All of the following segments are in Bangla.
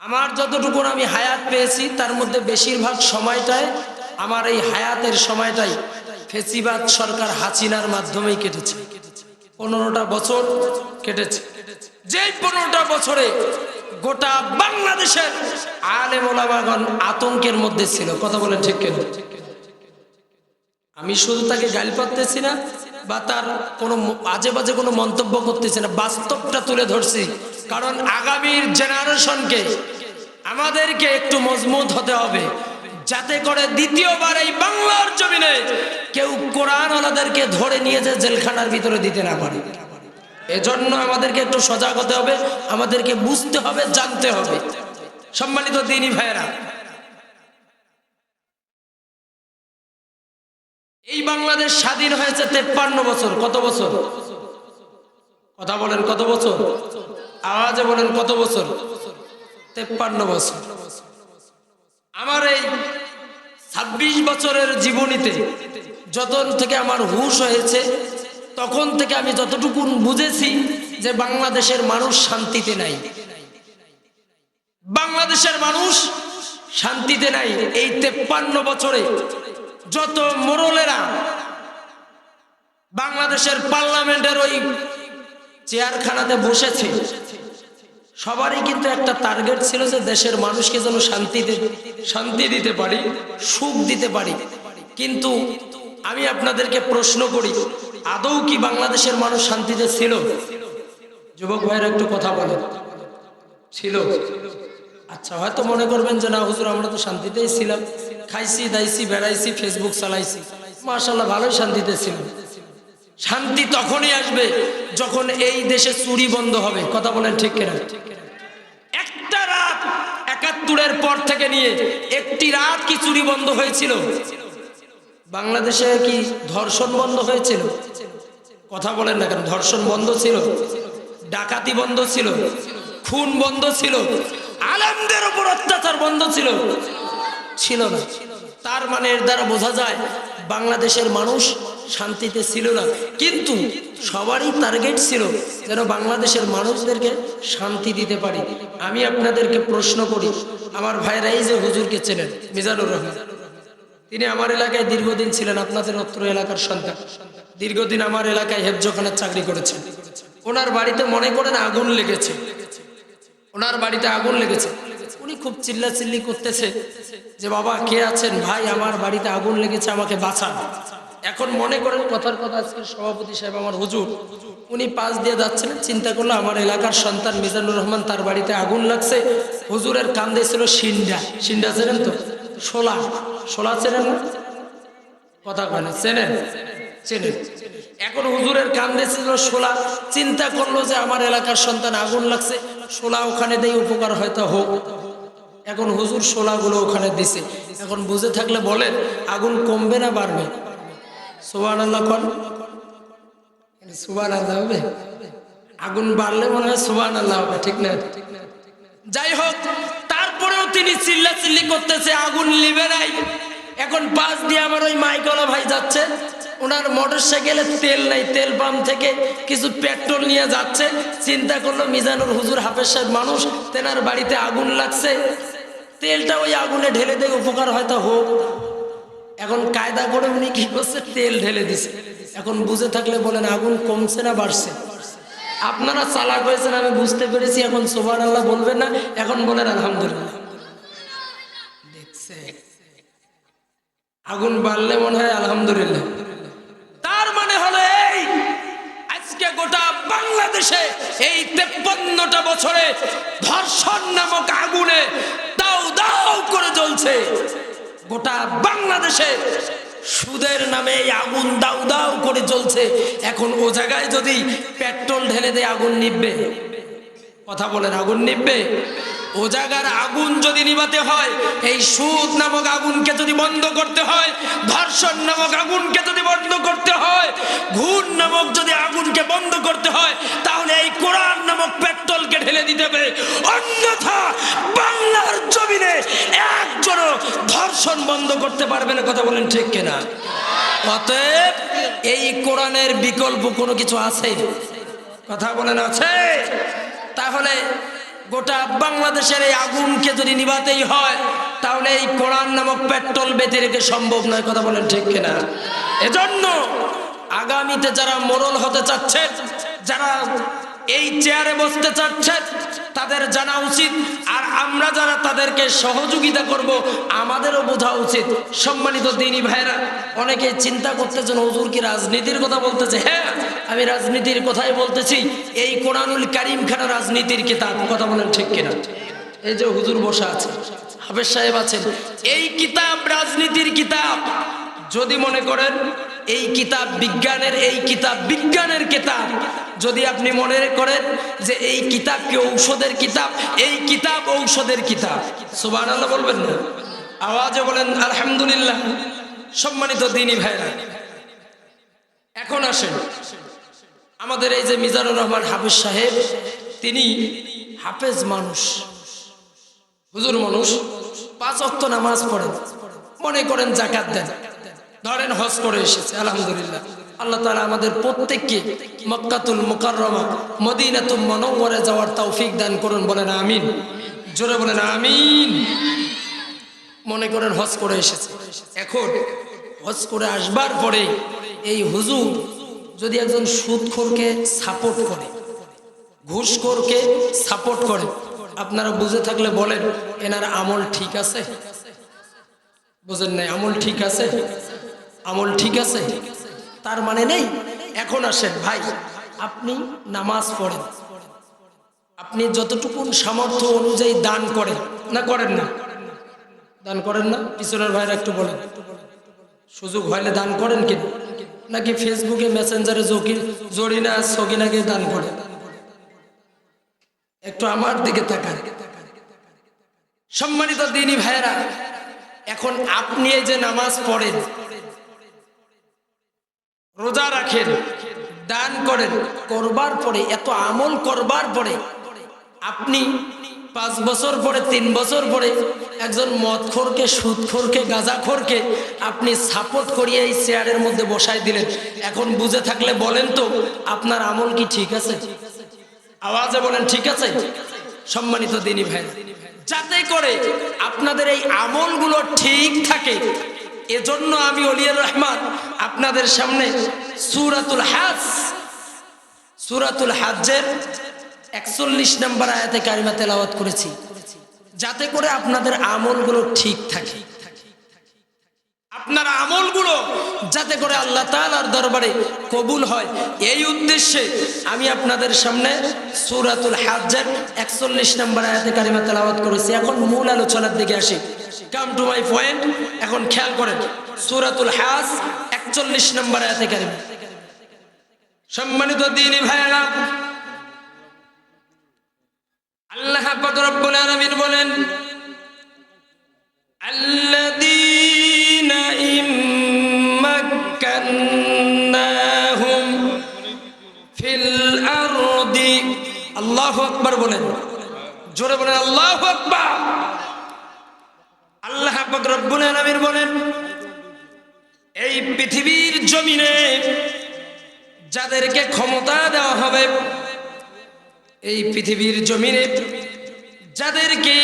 আমার যতটুকু আমি হায়াত পেয়েছি, তার মধ্যে বেশিরভাগ সময়টায় আমার এই হায়াতের সময়টাই ফেসিবাদ সরকার হাসিনার মাধ্যমেই কেটেছে। পনেরোটা বছর কেটেছে। যে পনেরোটা বছরে গোটা বাংলাদেশের আলেম ওলামাগণ আতঙ্কের মধ্যে ছিল। কথা বলেন ঠিক কেন? আমি শুধু তাকে গালি পাততেছি না, বা তার কোনো আজে বাজে কোনো মন্তব্য করতেছি না, বাস্তবটা তুলে ধরছি। কারণ আগামীর জেনারেশনকে আমাদেরকে একটু মজবুত হতে হবে। যাতে করে দ্বিতীয়বার এই বাংলার জমিনে কেউ কোরআন ওনাদেরকে ধরে নিয়ে যে জেলখানার ভিতরে দিতে না পারে। এজন্য আমাদেরকে একটু সজাগ হতে হবে, আমাদেরকে বুঝতে হবে, জানতে হবে। সম্মানিত দিনী ভাইয়েরা, এই বাংলাদেশ স্বাধীন হয়েছে তেপ্পান্ন বছর। কত বছর? কথা বলেন, কত বছর? আওয়াজে বলেন, কত বছর? তেপ্পান্ন বছর। আমার এই ছাব্বিশ বছরের জীবনীতে যতন থেকে আমার হুশ হয়েছে, তখন থেকে আমি যতটুকু বুঝেছি যে বাংলাদেশের মানুষ শান্তিতে নাই। বাংলাদেশের মানুষ শান্তিতে নাই। এই তেপ্পান্ন বছরে যত মোরলেরা বাংলাদেশের পার্লামেন্টের ওই চেয়ারখানাতে বসেছে। সবারই কিন্তু একটা টার্গেট ছিল যে দেশের মানুষকে যেন শান্তিতে শান্তি দিতে পারি, সুখ দিতে পারি। কিন্তু আমি আপনাদেরকে প্রশ্ন করি, আদৌ কি বাংলাদেশের মানুষ শান্তিতে ছিল? যুবক ভাইয়ের একটু কথা বলেন ছিল। আচ্ছা হয়তো মনে করবেন যে না, হুজুর, আমরা তো শান্তিতেই ছিলাম। খাইছি, দাইছি, বেড়াইছি ফেসবুক চালাইছি। মাশাল্লাহ ভালোই শান্তিতে ছিলাম। শান্তি তখনই আসবে যখন এই দেশে চুরি বন্ধ হবে। কথা বলেন ঠিক কিনা? একটা রাত একাত্তরের পর থেকে নিয়ে একটি রাত কি চুরি বন্ধ হয়েছিল? বাংলাদেশে কি ধর্ষণ বন্ধ হয়েছিল? কথা বলেন না কেন, ধর্ষণ বন্ধ ছিল, ডাকাতি বন্ধ ছিল, খুন বন্ধ ছিল, আলেমদের উপর অত্যাচার বন্ধ ছিল ছিল না। তার মানে এর দ্বারা বোঝা যায় বাংলাদেশের মানুষ শান্তিতে ছিল না। কিন্তু সবারই টার্গেট ছিল যেন বাংলাদেশের মানুষদেরকে শান্তি দিতে পারি। আমি আপনাদেরকে প্রশ্ন করি, আমার ভাইরাই যে হুজুরকে চেনেন, মিজানুর রহমান। তিনি আমার এলাকায় দীর্ঘদিন ছিলেন, আপনাদের অত্র এলাকার সন্তান। দীর্ঘদিন আমার এলাকায় হেফজখানার চাকরি করেছেন। ওনার বাড়িতে মনে করেন আগুন লেগেছে। ওনার বাড়িতে আগুন লেগেছে। উনি খুব চিল্লাচিল্লি করতেছে যে, বাবা, কে আছেন? ভাই, আমার বাড়িতে আগুন লেগেছে, আমাকে বাঁচান। এখন মনে করেন কথার কথা আজকের সভাপতি সাহেব আমার হুজুর। উনি পাশ দিয়ে যাচ্ছিলেন চিন্তা করল আমার এলাকার সন্তান মিজানুর রহমান তার বাড়িতে আগুন লাগছে। হুজুরের কান্দে ছিল সিন্ডা সিন্ডা চেনেন তো? শোলা। শোলা চেনেন না? কথা কয় না, চেনেন? চেনেন। এখন হুজুরের কান্দে ছিল শোলা। চিন্তা করল যে, আমার এলাকার সন্তান আগুন লাগছে, শোলা ওখানে দিয়ে উপকার হয়তো হোক। এখন হুজুর শোলাগুলো ওখানে দিছে। এখন বুঝে থাকলে বলেন, আগুন কমবে না বাড়বে? সোবান আল্লাহ কন। সুবান আল্লাহ হবে? আগুন বাড়লে মনে হয় সুবান আল্লাহ হবে, ঠিক না? যাই হোক, তারপরেও তিনি চিল্লা চিল্লি করতেছে, আগুন লিবে নাই। এখন পাশ দিয়ে আমার ওই মাইকলা ভাই যাচ্ছে। ওনার মোটর সাইকেলে তেল নাই, তেল পাম্প থেকে কিছু পেট্রোল নিয়ে যাচ্ছে। চিন্তা করল মিজানুর হুজুর হাফেজ সাহেব মানুষ, তেনার বাড়িতে আগুন লাগছে। তেলটা ওই আগুনে ঢেলে দিয়ে, উপকার হয়তো হোক। এখন কায়দা করে উনি কি করছে? তেল ঢেলে দিছে। এখন বুঝে থাকলে বলেন, আগুন কমছে না বাড়ছে। আপনারা চালাক হয়েছেন, আমি বুঝতে পেরেছি, এখন সোবান আল্লাহ বলবেন না। এখন বলেন, আলহামদুলিল্লাহ। দেখছে। আগুন বাড়লে মনে হয় আলহামদুলিল্লাহ। তার মানে হলো এই, আজকে গোটা বাংলাদেশে এই তেপ্পান্নটা বছরে ধর্ষণ নামক আগুনে দাও করে জ্বলছে। গোটা বাংলাদেশে সুদের নামে এই আগুন দাউ দাউ করে জ্বলছে। এখন ও জায়গায় যদি পেট্রোল ঢেলে দেয় আগুন নিববে কথা বলেন, আগুন নিববে ও জায়গার আগুন যদি নিবাতে হয়, এই সুদ নামক আগুনকে যদি বন্ধ করতে হয়, ধর্ষণ নামক আগুনকে যদি বন্ধ করতে হয়, ঘুণ নামক যদি আগুনকে বন্ধ করতে হয়, তাহলে এই কোরআন নামক পেট্রোলকে ঢেলে দিতে হবে। অন্যথা বাংলার জমিনে একজনও ধর্ষণ বন্ধ করতে পারবে না, কথা বলেন ঠিক কিনা? অতএব এই কোরআনের বিকল্প কোনো কিছু আছে? কথা বলেন আছে? তাহলে গোটা বাংলাদেশের এই আগুনকে যদি নিভাতেই হয়, তাহলে এই কোরআন নামক পেট্রোল বেঁধে রেখে সম্ভব নয়, কথা বলেন ঠিক কিনা? এজন্য আগামীতে যারা মোরল হতে চাচ্ছে, যারা এই চেয়ারে বসতে চাচ্ছে, তাদের জানা উচিত, আর আমরা যারা তাদেরকে সহযোগিতা করব, আমাদেরও বোঝা উচিত। সম্মানিত দিনী ভাইরা অনেকে চিন্তা করতেছেন, হুজুর কি রাজনীতির কথা বলতেছে? হ্যাঁ আমি রাজনীতির কথাই বলতেছি, এই কোরআনুল কারিম খানা রাজনীতির কিতাব, কথা বলেন ঠিক কিনা? এই যে হুজুর বসা আছে, হাফেজ সাহেব আছেন, এই কিতাব রাজনীতির কিতাব। যদি মনে করেন, এই কিতাব বিজ্ঞানের, এই কিতাব বিজ্ঞানের কিতাব। যদি আপনি মনে করেন যে এই কিতাব কি ঔষধের কিতাব, এই কিতাব ঔষধের কিতাব। সুবান আল্লাহ বলবেন না? আওয়াজে বলেন, আলহামদুলিল্লাহ। সম্মানিত দিনী ভাইরা, এখন আসেন। আমাদের এই যে মিজানুর রহমান হাফিজ সাহেব, তিনি হাফেজ মানুষ, হুজুর মানুষ, পাঁচ অক্ত নামাজ পড়েন, মনে করেন জাকাত দেন। ধরেন হজ করে এসেছে, আলহামদুলিল্লাহ। আল্লাহ তালা আমাদের প্রত্যেককে মক্কাতুল মুকাররমা, মদিনাতুল মনোমরে যাওয়ার তৌফিক দান করুন, বলেন আমিন। জোরে বলেন আমিন। মনে করেন হজ করে এসেছে। এখন হজ করে আসবার পরে এই হুজুর যদি একজন সুদখোরকে সাপোর্ট করে, ঘুষখোরকে সাপোর্ট করে, আপনারা বুঝে থাকলে বলেন, এনার আমল ঠিক আছে? বুঝেন নাই, আমল ঠিক আছে? আমল ঠিক আছে? তার মানে নেই? এখন আসেন, ভাই, আপনি নামাজ পড়েন। আপনি যতটুকুন সামর্থ্য অনুযায়ী দান করেন, না করেন না? দান করেন না? পিছনের ভাইরা একটু বলেন। সুযোগ হইলে দান করেন কি নাকি ফেসবুকে মেসেঞ্জারে জকি জরিনা সকিনাকে দান করেন একটু আমার দিকে তাকান। সম্মানিত দিনী ভাইয়েরা, এখন আপনি এই যে নামাজ পড়েন, রোজা রাখেন, দান করেন, করবার পরে, এত আমল করবার পরে আপনি পাঁচ বছর পরে, তিন বছর পরে একজন মদখোরকে, সুদখোরকে, গাঁজাখোরকে আপনি সাপোর্ট করিয়ে এই চেয়ারের মধ্যে বসাই দিলেন। এখন বুঝে থাকলে বলেন তো, আপনার আমল কি ঠিক আছে? আওয়াজে বলেন, ঠিক আছে? সম্মানিত দিনী ভাই, যাতে করে আপনাদের এই আমলগুলো ঠিক থাকে। এজন্য আমি অলিয়ার রহমান আপনাদের সামনে সুরাতুল হাজ, সুরাতুল হাজ্জের একচল্লিশ নম্বর আয়াতে কারিমা তেলাওয়াত করেছি। যাতে করে আপনাদের আমলগুলো ঠিক থাকে। আপনার আমলগুলো যাতে করে আল্লাহ তাআলার দরবারে কবুল হয়। এই উদ্দেশ্যে আমি আপনাদের সামনে সূরাতুল হাজ্জের 41 নম্বর আয়াতে কারিমা তেলাওয়াত করেছি। এখন মূল আলোচনার দিকে আসি। কাম টু মাই পয়েন্ট এখন খেয়াল করেন। সূরাতুল হাজ 41 নম্বর আয়াতে কারিমা। সম্মানিত দিনী ভাইরা আল্লাহ পাক রব্বুল আলামিন বলেন, আল্লাযীনা ইম্মাক্কান্নাহুম ফিল আরদি। আল্লাহু আকবার বলেন। জোরে বলেন, আল্লাহু আল্লাহ পাক রব্বুল আলামিন বলেন, এই পৃথিবীর জমিনে যাদেরকে ক্ষমতা দেওয়া হবে এই পৃথিবীর জমিনে যাদেরকে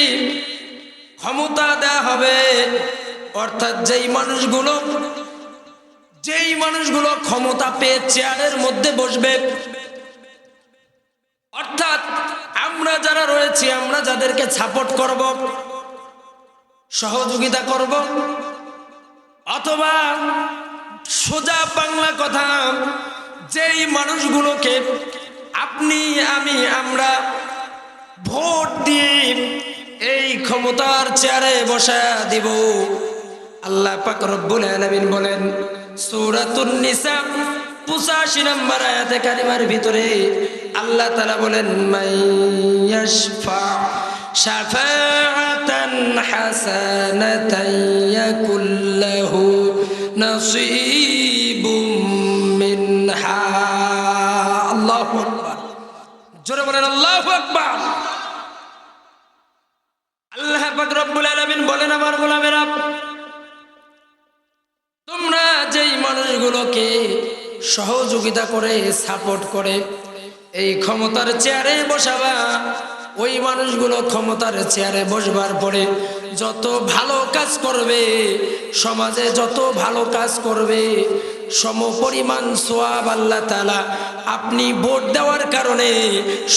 ক্ষমতা দেওয়া হবে, অর্থাৎ যেই মানুষগুলো যেই মানুষগুলো ক্ষমতা পেয়ে চেয়ারের মধ্যে বসবে, অর্থাৎ আমরা যারা রয়েছি, আমরা যাদেরকে সাপোর্ট করব, সহযোগিতা করব, অথবা সোজা বাংলা কথা, যেই মানুষগুলোকে আপনি, আমি, আমরা ভোট দিয়ে এই ক্ষমতার চেয়ারে বসা দিব। আল্লাহ পাক রব্বুল আলামিন বলেন, সূরাতুন নিসা 85 নম্বর আয়াতে কারিমার ভিতরে আল্লাহ বলেন বলেন, আল্লাহ আল্লাহ রব্বুল বলেন, আমার তোমরা যেই মানুষগুলোকে সহযোগিতা করে, সাপোর্ট করে, এই ক্ষমতার চেয়ারে বসাবা ওই মানুষগুলো ক্ষমতার চেয়ারে বসবার পরে যত ভালো কাজ করবে, সমাজে যত ভালো কাজ করবে সম পরিমাণ সোয়াব আল্লাহ তালা আপনি ভোট দেওয়ার কারণে,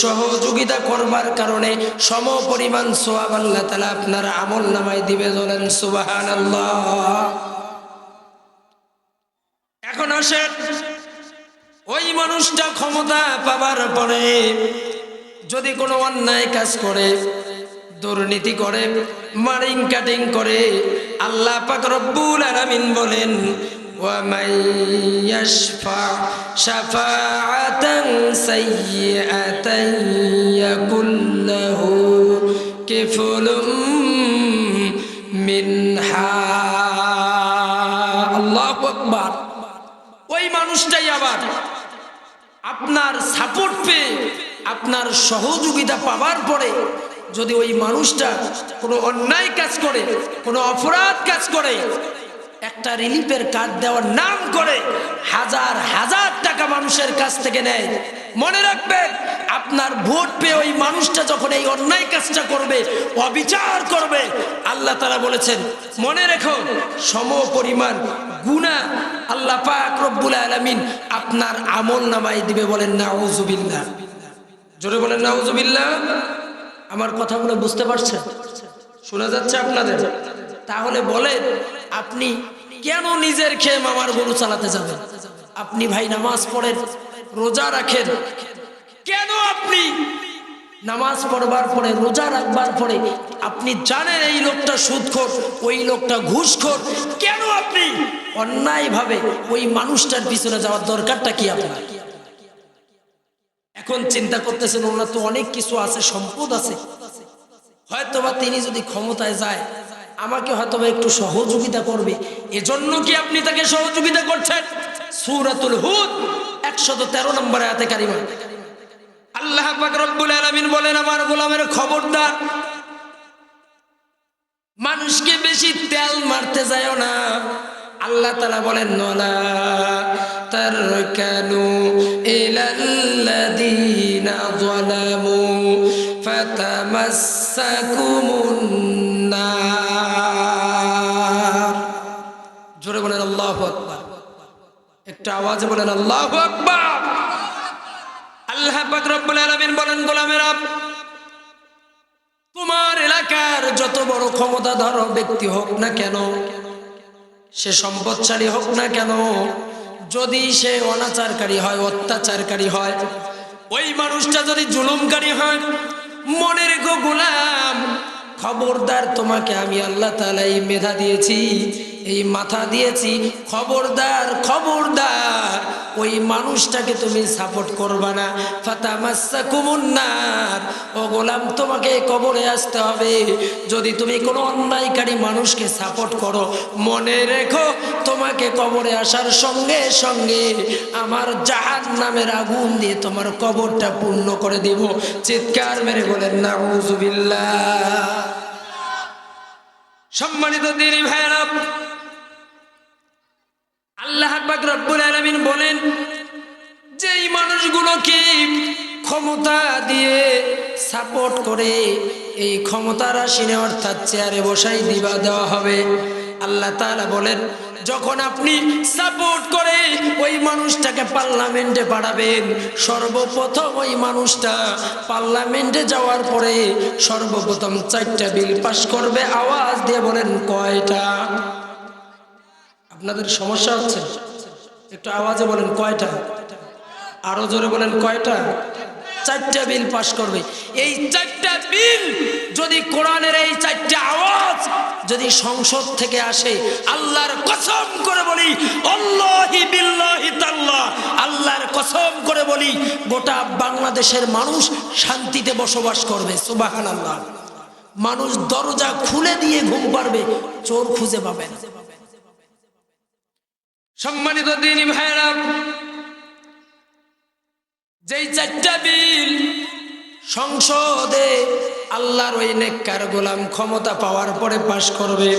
সহযোগিতা করবার কারণে সম পরিমাণ সোয়াব আল্লাহ তালা আপনার আমল নামায় দিবে বলেন সুবাহান এখন আসেন, ওই মানুষটা ক্ষমতা পাবার পরে যদি কোনো অন্যায় কাজ করে দুর্নীতি করে মারিং কাটিং করে আল্লাহ পাক রব্বুল আলামিন বলেন ومن يشفع شفاعة سيئة يكن له كفل منها الله أكبر ওই মানুষটাই আবার আপনার সাপোর্ট পেয়ে আপনার সহযোগিতা পাবার পরে যদি ওই মানুষটা কোনো অন্যায় কাজ করে, কোনো অপরাধ কাজ করে, একটা রিলিফের কার্ড দেওয়ার নাম করে, হাজার হাজার টাকা মানুষের কাছ থেকে নেয়, মনে রাখবেন, আপনার ভোট পেয়ে ওই মানুষটা যখন এই অন্যায় কাজটা করবে, অবিচার করবে, আল্লাহ তারা বলেছেন, মনে রেখো, সম পরিমাণ গুণা আল্লাহ পাক রব্বুল আলামিন আপনার আমল নামাই দিবে বলেন, নাউজুবিল্লাহ। জোরে বলেন, নাউজুবিল্লাহ। আমার কথাগুলো বুঝতে পারছেন? শোনা যাচ্ছে আপনাদের? তাহলে বলেন, আপনি কেন নিজের খেয়ে মামার গরু চালাতে যাবেন? আপনি ভাই নামাজ পড়েন, রোজা রাখেন। কেন আপনি নামাজ পড়বার পরে, রোজা রাখবার পরে আপনি জানেন এই লোকটা সুদখোর, ওই লোকটা ঘুষখোর? কেন আপনি অন্যায়ভাবে ওই মানুষটার পিছনে যাওয়ার দরকারটা কি আপনার? এখন চিন্তা করতেছেন, ওনার তো অনেক কিছু আছে, সম্পদ আছে। হয়তোবা তিনি যদি ক্ষমতায় যায়, আমাকে হয়তোবা একটু সহযোগিতা করবে। এজন্য কি আপনি তাকে সহযোগিতা করছেন? সুরাতুল হুদ, একশত তেরো নম্বর আয়াতে কারিমা। আল্লাহ রব্বুল আলামিন বলেন, আমার গোলামের খবরদার, মানুষকে বেশি তেল মারতে যায় না। আল্লাহ তালা বলেন নলা তার কেন ইলাল্লাযীনা যালামু ফাতামাসসাকুমুন নার জোরে বলেন আল্লাহু আকবার। একটা আওয়াজে বলেন আল্লাহু আকবার। আল্লাহ পাক রব্বুল বলেন, গোলামেরা তোমার এলাকার যত বড় ক্ষমতাধর ব্যক্তি হোক না কেন, সে সম্পদশালী হোক না কেন যদি সে অনাচারকারী হয়, অত্যাচারকারী হয়, ওই মানুষটা যদি জুলুমকারী হয় মনে রেখো গোলাম, খবরদার তোমাকে আমি আল্লাহ তালা এই মেধা দিয়েছি। এই মাথা দিয়েছি, খবরদার খবরদার। ওই মানুষটাকে তুমি সাপোর্ট করবা না। ফাতামাসা কুমুন্নার ও গোলাম, তোমাকে কবরে আসতে হবে। যদি তুমি কোনো অন্যায়কারী মানুষকে সাপোর্ট করো, মনে রেখো, তোমাকে কবরে আসার সঙ্গে সঙ্গে আমার জাহাজ নামের আগুন দিয়ে তোমার কবরটা পূর্ণ করে দিব। চিৎকার মেরে বলেন না সম্মানিত দিনী ভাইরা আল্লাহ রব্বুল আলামিন বলেন, যেই মানুষগুলোকে ক্ষমতা দিয়ে সাপোর্ট করে, এই ক্ষমতার আসীনে অর্থাৎ চেয়ারে বসাই দিবা দেওয়া হবে। আল্লাহ তাআলা বলেন, যখন আপনি সাপোর্ট করে ওই মানুষটাকে পার্লামেন্টে পাঠাবেন, সর্বপ্রথম ওই মানুষটা পার্লামেন্টে যাওয়ার পরে সর্বপ্রথম চারটা বিল পাশ করবে। আওয়াজ দিয়ে বলেন, কয়টা? আপনাদের সমস্যা হচ্ছে? একটু আওয়াজে বলেন কয়টা? আরও জোরে বলেন কয়টা? চারটা বিল পাশ করবে। এই চারটা বিল যদি কোরআনের এই চারটা আওয়াজ যদি সংসদ থেকে আসে, আল্লাহর কসম করে বলি আল্লাহর কসম করে বলি, গোটা বাংলাদেশের মানুষ শান্তিতে বসবাস করবে সুবাহান আল্লাহ মানুষ দরজা খুলে দিয়ে ঘুম পারবে চোর খুঁজে পাবে না। সম্মানিত দিনী ভাইরা যেই চারটা বিল সংসদে আল্লাহর ওই নেককার গোলাম ক্ষমতা পাওয়ার পরে পাশ করবে,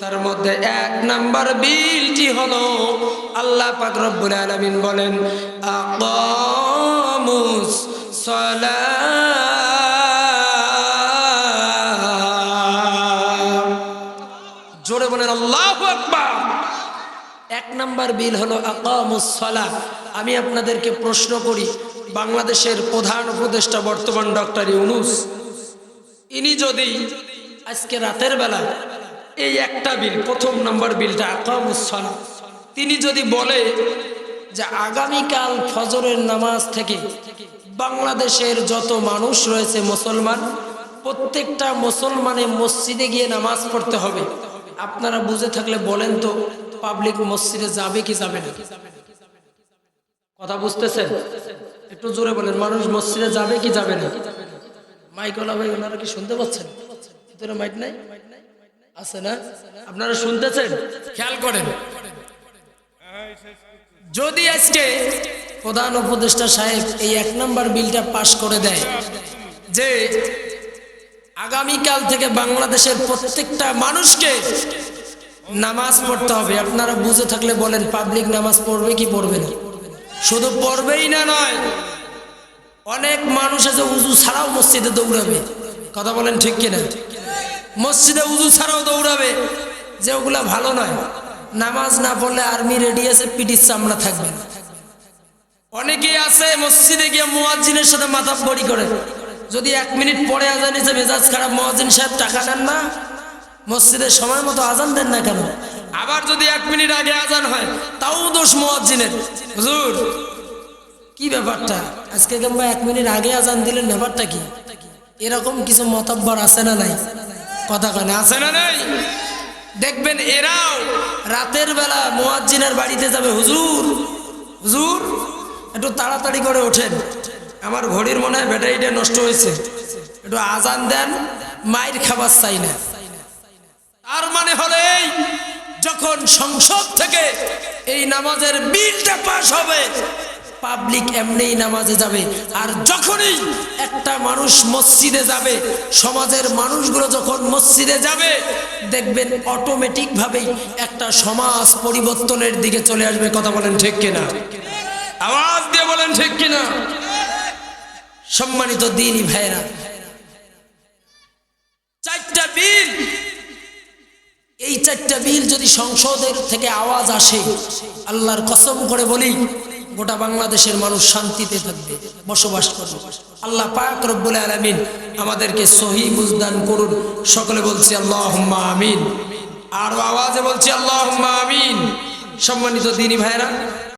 তার মধ্যে এক নাম্বার বিলটি হলো, আল্লাহ পাক রব্বুল আলামিন বলেন, আকামুস সালাহ এক নাম্বার বিল হলো আকামুসলা আমি আপনাদেরকে প্রশ্ন করি, বাংলাদেশের প্রধান উপদেষ্টা বর্তমান ডক্টর ইউনুস, ইনি যদি আজকে রাতের বেলা এই একটা বিল, প্রথম নম্বর বিলটা আকামুসলা তিনি যদি বলে যে আগামীকাল ফজরের নামাজ থেকে বাংলাদেশের যত মানুষ রয়েছে মুসলমান, প্রত্যেকটা মুসলমানে মসজিদে গিয়ে নামাজ পড়তে হবে, আপনারা বুঝে থাকলে বলেন তো। পাবলিক মসজিদে যাবে কি যাবে না? কথা বুঝতেছেন? একটু জোরে বলেন, মানুষ মসজিদে যাবে কি যাবে না? মাইকলা ভাই ওনারা কি শুনতে পাচ্ছেন? ভিতরে মাইক নাই? আছে না? আপনারা শুনতেছেন? খেয়াল করেন। যদি আজকে প্রধান উপদেষ্টা সাহেব এই এক নম্বর বিলটা পাশ করে দেয়, যে আগামীকাল থেকে বাংলাদেশের প্রত্যেকটা মানুষকে নামাজ পড়তে হবে। আপনারা বুঝে থাকলে বলেন, পাবলিক নামাজ পড়বে কি পড়বে না? শুধু পড়বেই না নয়, অনেক মানুষ আছে উজু ছাড়াও মসজিদে দৌড়াবে। কথা বলেন ঠিক কিনা? মসজিদে উজু ছাড়াও দৌড়াবে, যে ওগুলা ভালো নয়। নামাজ না পড়লে আর্মি রেডি আছে, পিটির চামড়া থাকবে অনেকেই আছে মসজিদে গিয়ে মোয়াজ্জিনের সাথে মাথা বড়ি করে। যদি এক মিনিট পরে আজান মেজাজ খারাপ, মোয়াজ্জিন সাহেব টাকা নেন না? মসজিদের সময় মতো আজান দেন না কেন? আবার যদি এক মিনিট আগে আজান হয় তাও দোষ মোয়াজ্জিনের। হুজুর। কি ব্যাপারটা? আজকে কিংবা এক মিনিট আগে আজান দিলেন ব্যাপারটা কি? এরকম কিছু মতব্বর আছে না নাই? কথা কানে আছে না নাই? দেখবেন এরাও রাতের বেলা মোয়াজ্জিনের বাড়িতে যাবে হুজুর। হুজুর একটু তাড়াতাড়ি করে ওঠেন। আমার ঘড়ির মনে হয় ব্যাটারিটা নষ্ট হয়েছে। একটু আজান দেন মায়ের খাবার চাই না। তার মানে হলো এই, যখন সংসদ থেকে এই নামাজের বিলটা পাশ হবে পাবলিক এমনিই নামাজে যাবে। আর যখনই একটা মানুষ মসজিদে যাবে, সমাজের মানুষগুলো যখন মসজিদে যাবে, দেখবেন অটোমেটিক ভাবেই একটা সমাজ পরিবর্তনের দিকে চলে আসবে। কথা বলেন ঠিক কিনা? আওয়াজ দিয়ে বলেন ঠিক কিনা? সম্মানিত দিনই ভাইরা চারটা বিল এই চারটা বিল যদি সংসদের থেকে আওয়াজ আসে, আল্লাহর কসম করে বলি, গোটা বাংলাদেশের মানুষ শান্তিতে থাকবে, বসবাস করবে। আল্লাহ পাক রব্বুল আলমিন আমাদেরকে সহি বুঝদান করুন। সকলে বলছি আল্লাহ আমিন। আরও আওয়াজে বলছি আল্লাহ আমিন। সম্মানিত দিনী ভাইরা